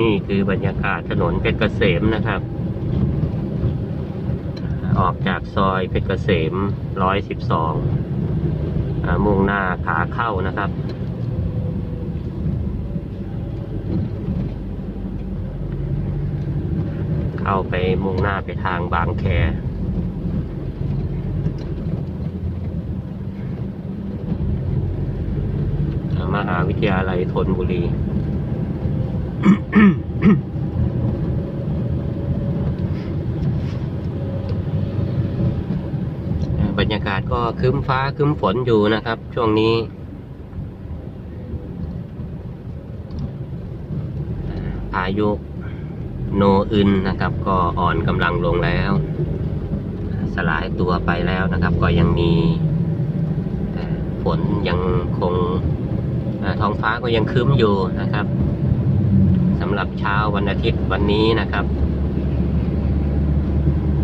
นี่คือบรรยากาศถนนเพชรเกษมนะครับ ออกจากซอยเพชรเกษมร้อยสิบสองมุ่งหน้าขาเข้านะครับเข้าไปมุ่งหน้าไปทางบางแค มหาวิทยาลัยธนบุรี บรรยากาศก็คึ้มฟ้าคึ้มฝนอยู่นะครับ ช่วงนี้ พายุโนอึนนะครับ ก็อ่อนกำลังลงแล้ว สลายตัวไปแล้วนะครับ ก็ยังมีฝนยังคงท้องฟ้าก็ยังคึ้มอยู่นะครับำหรับเช้าวันอาทิตย์วันนี้นะครับ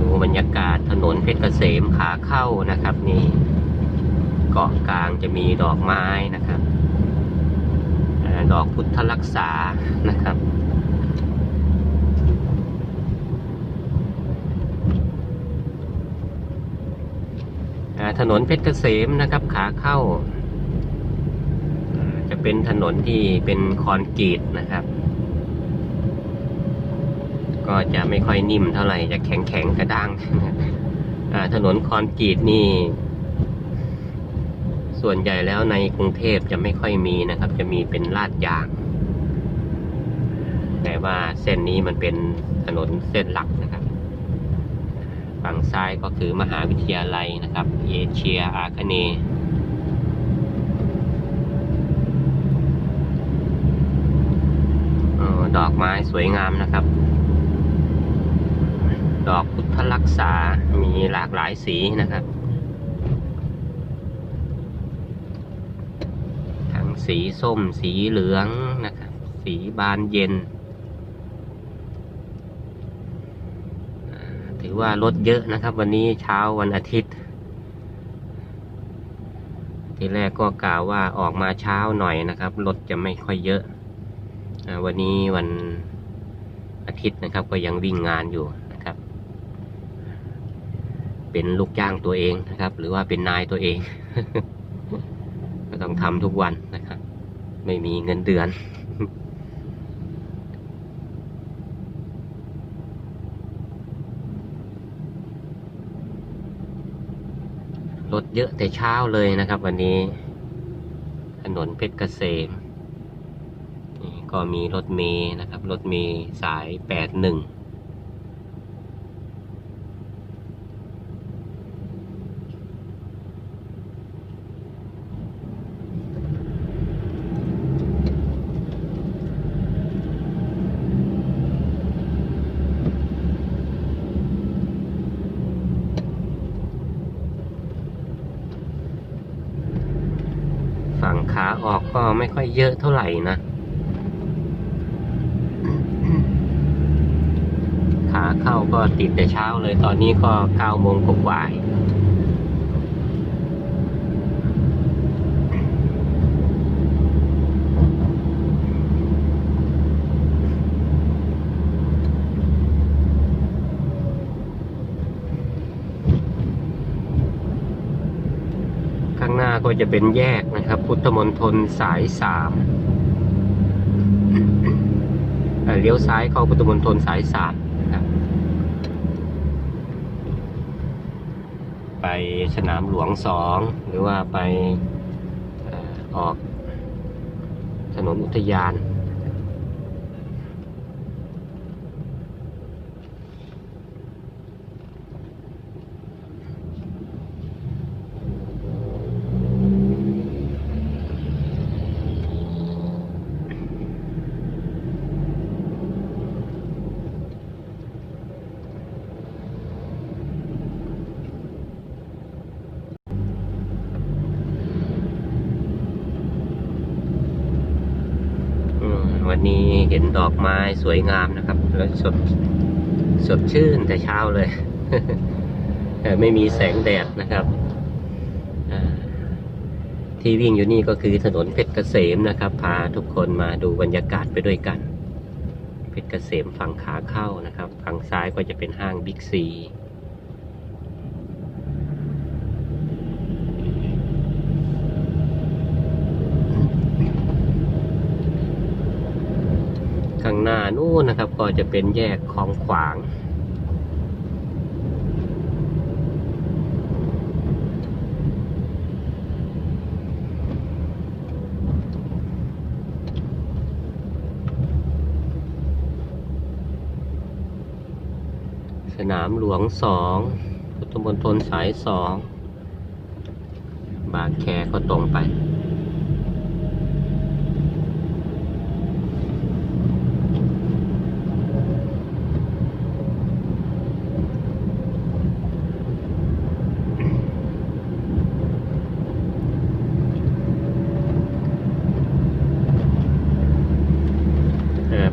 ดูบรรยากาศถนนเพชรเกษมขาเข้านะครับ นี่เกาะกลางจะมีดอกไม้นะครับดอกพุทธรักษานะครับถนนเพชรเกษมนะครับ ขาเข้า จะเป็นถนนที่เป็นคอนกรีตนะครับ ก็จะไม่ค่อยนิ่มเท่าไหร่จะแข็งแข็งๆกระด้างถนนคอนกรีตนี่ ส่วนใหญ่แล้วในกรุงเทพจะไม่ค่อยมีนะครับ จะมีเป็นลาดยาง แต่ว่าเส้นนี้มันเป็นถนนเส้นหลักนะครับ ฝั่งซ้ายก็คือมหาวิทยาลัยนะครับ เอเชียอาคเน่ดอกไม้สวยงามนะครับ ดอกพุทธรักษา มีหลากหลายสีนะครับ ทั้งสีส้ม สีเหลืองนะครับ สีบานเย็น ถือว่ารถเยอะนะครับ วันนี้เช้าวันอาทิตย์ ทีแรกก็กล่าวว่าออกมาเช้าหน่อยนะครับ รถจะไม่ค่อยเยอะอ่าวันนี้วันอาทิตย์นะครับก็ยังวิ่งงานอยู่นะครับ เป็นลูกจ้างตัวเองนะครับ หรือว่าเป็นนายตัวเอง ก็ต้องทำทุกวันนะครับ ไม่มีเงินเดือนรถเยอะแต่เช้าเลยนะครับ วันนี้ ถนนเพชรเกษมก็มีรถเมย์นะครับ รถเมย์สายแปดหนึ่งฝั่ง ขาออกก็ไม่ค่อยเยอะเท่าไหร่นะ ขาเข้าก็ติดแต่เช้าเลยตอนนี้ก็เก้าโมงกว่าๆข้างหน้า ก็จะเป็นแยกนะครับ พุทธมณฑลสายสามเลี้ยวซ้ายเข้าพุทธมณฑลสายสามนะครับ ไปสนามหลวงสองหรือว่าไปออออกถนนอุทยาน อืม วันนี้เห็นดอกไม้สวยงามนะครับแล้วสดสดชื่นแต่เช้าเลยแต่ไม่มีแสงแดดนะครับ ที่วิ่งอยู่นี่ก็คือถนนเพชรเกษมนะครับ พาทุกคนมาดูบรรยากาศไปด้วยกัน เพชรเกษมฝั่งขาเข้านะครับ ฝั่งซ้ายก็จะเป็นห้างบิ๊กซี ข้างห นู่นนะครับ ก็จะเป็นแยกคลองขวาง สนามหลวงสองพุทธมณฑลสายสองบางแคก็ตรงไป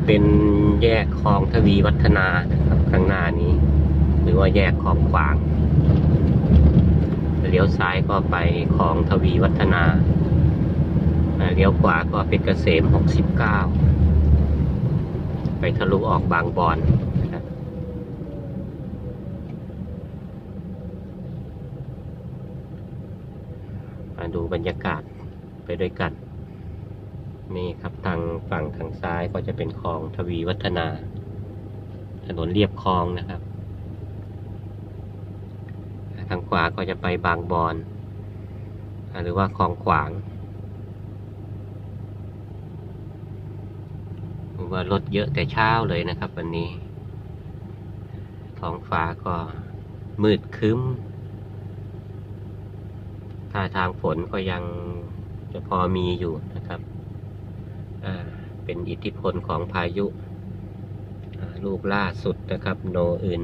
เป็นแยกคลองทวีวัฒนานะครับข้างหน้านี้ หรือว่าแยกคลองขวางเลี้ยวซ้ายก็ไปคลองทวีวัฒนาเลี้ยวขวาก็เพชรเกษม 69 ไปทะลุออกบางบอนมาดูบรรยากาศไปด้วยกัน นี่ครับทางฝั่งทางซ้ายก็จะเป็นคลองทวีวัฒนา ถนนเรียบคลองนะครับ ทางขวาก็จะไปบางบอนหรือว่าคลองขวางว่ารถเยอะแต่เช้าเลยนะครับ วันนี้ ท้องฟ้าก็มืดครึ้มถ้าทางฝนก็ยังจะพอมีอยู่นะครับ เป็นอิทธิพลของพายุลูกล่าสุดนะครับโนอื่น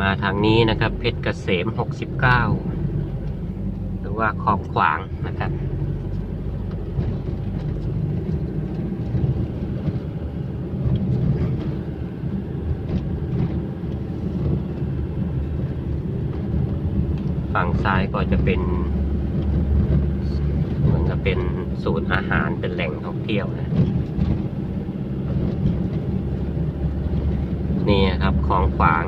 มาทางนี้นะครับเพชรเกษม 69 หรือว่าคลองขวางนะครับ ฝั่งซ้ายก็จะเป็นเหมือนกับเป็นศูนย์อาหารเป็นแหล่งท่องเที่ยวนะนี่ครับคลองขวาง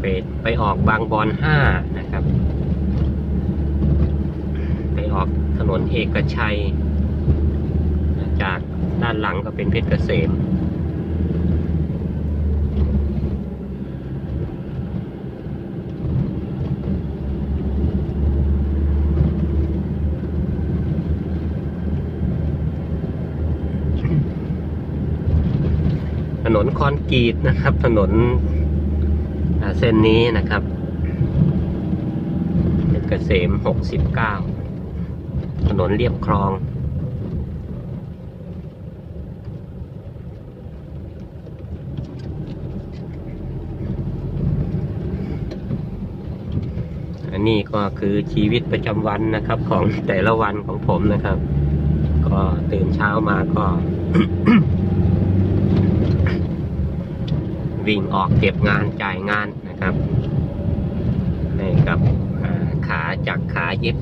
ไปไปออกบางบอนห้านะครับ ไปออกถนนเอกชัย จากด้านหลังก็เป็นเพชรเกษม นนคอนกรีตนะครับ ถนนเส้นนี้นะครับเพชรเกษม 69 ถนนเรียบคลอง อันนี้ก็คือชีวิตประจำวันนะครับ ของแต่ละวันของผมนะครับ ก็ตื่นเช้ามาก็ วิ่งออกเก็บงานจ่ายงานนะครับให้กับขาจากขาเย็บ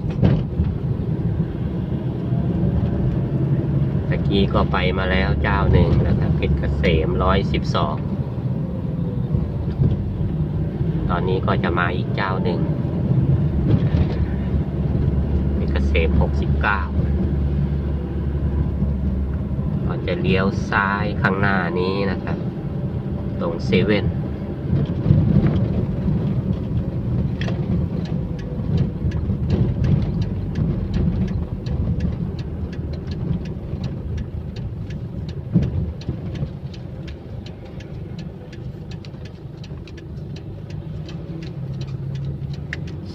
ตะกี้ก็ไปมาแล้วเจ้าหนึ่งนะครับเพชรเกษมร้อยสิบสองตอนนี้ก็จะมาอีกเจ้าหนึ่งเพชรเกษมหกสิบเก้าก็จะเลี้ยวซ้ายข้างหน้านี้นะครับ ตรงเซเว่น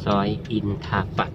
ซอยอินทาปัต